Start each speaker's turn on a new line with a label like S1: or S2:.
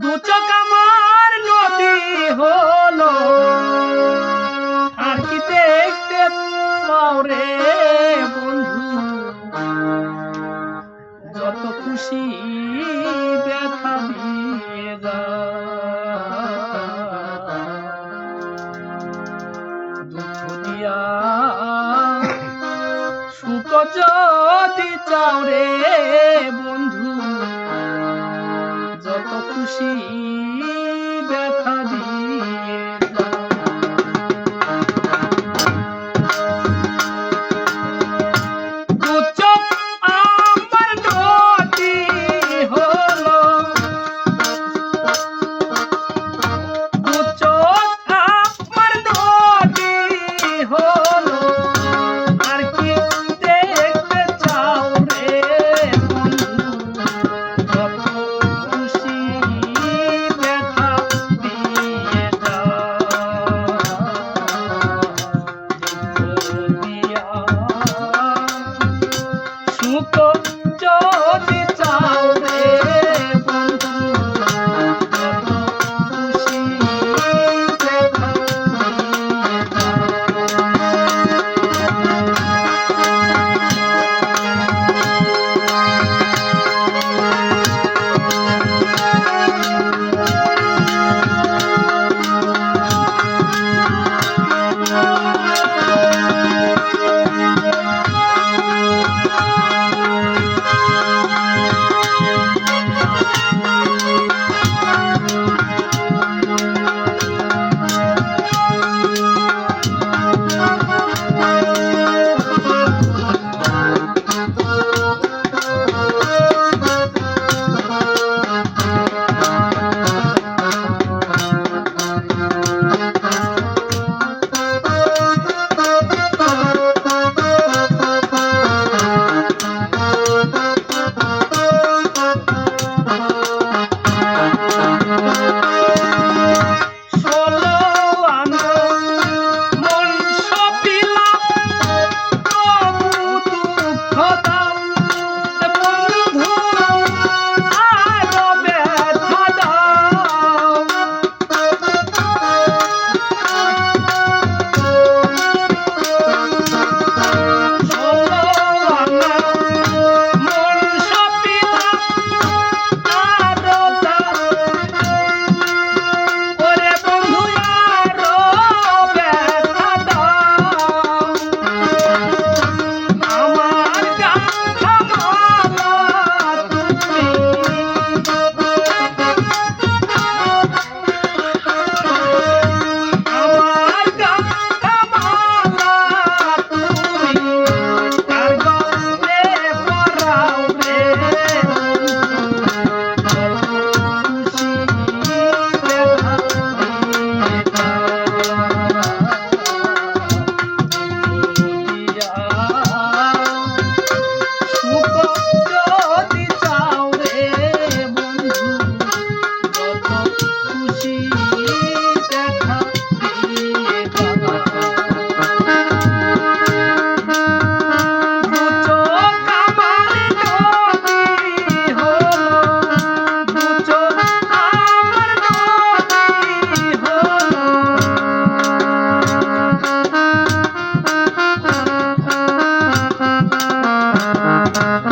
S1: দু চোখ আমার নদী হলো। আর কি দেখতে রে বন্ধু? যত খুশি ব্যথা দিয়ে যা। দুঃখ দিয়া সুখ যদি চাও বন্ধু যত যদি Thank you. Thank you.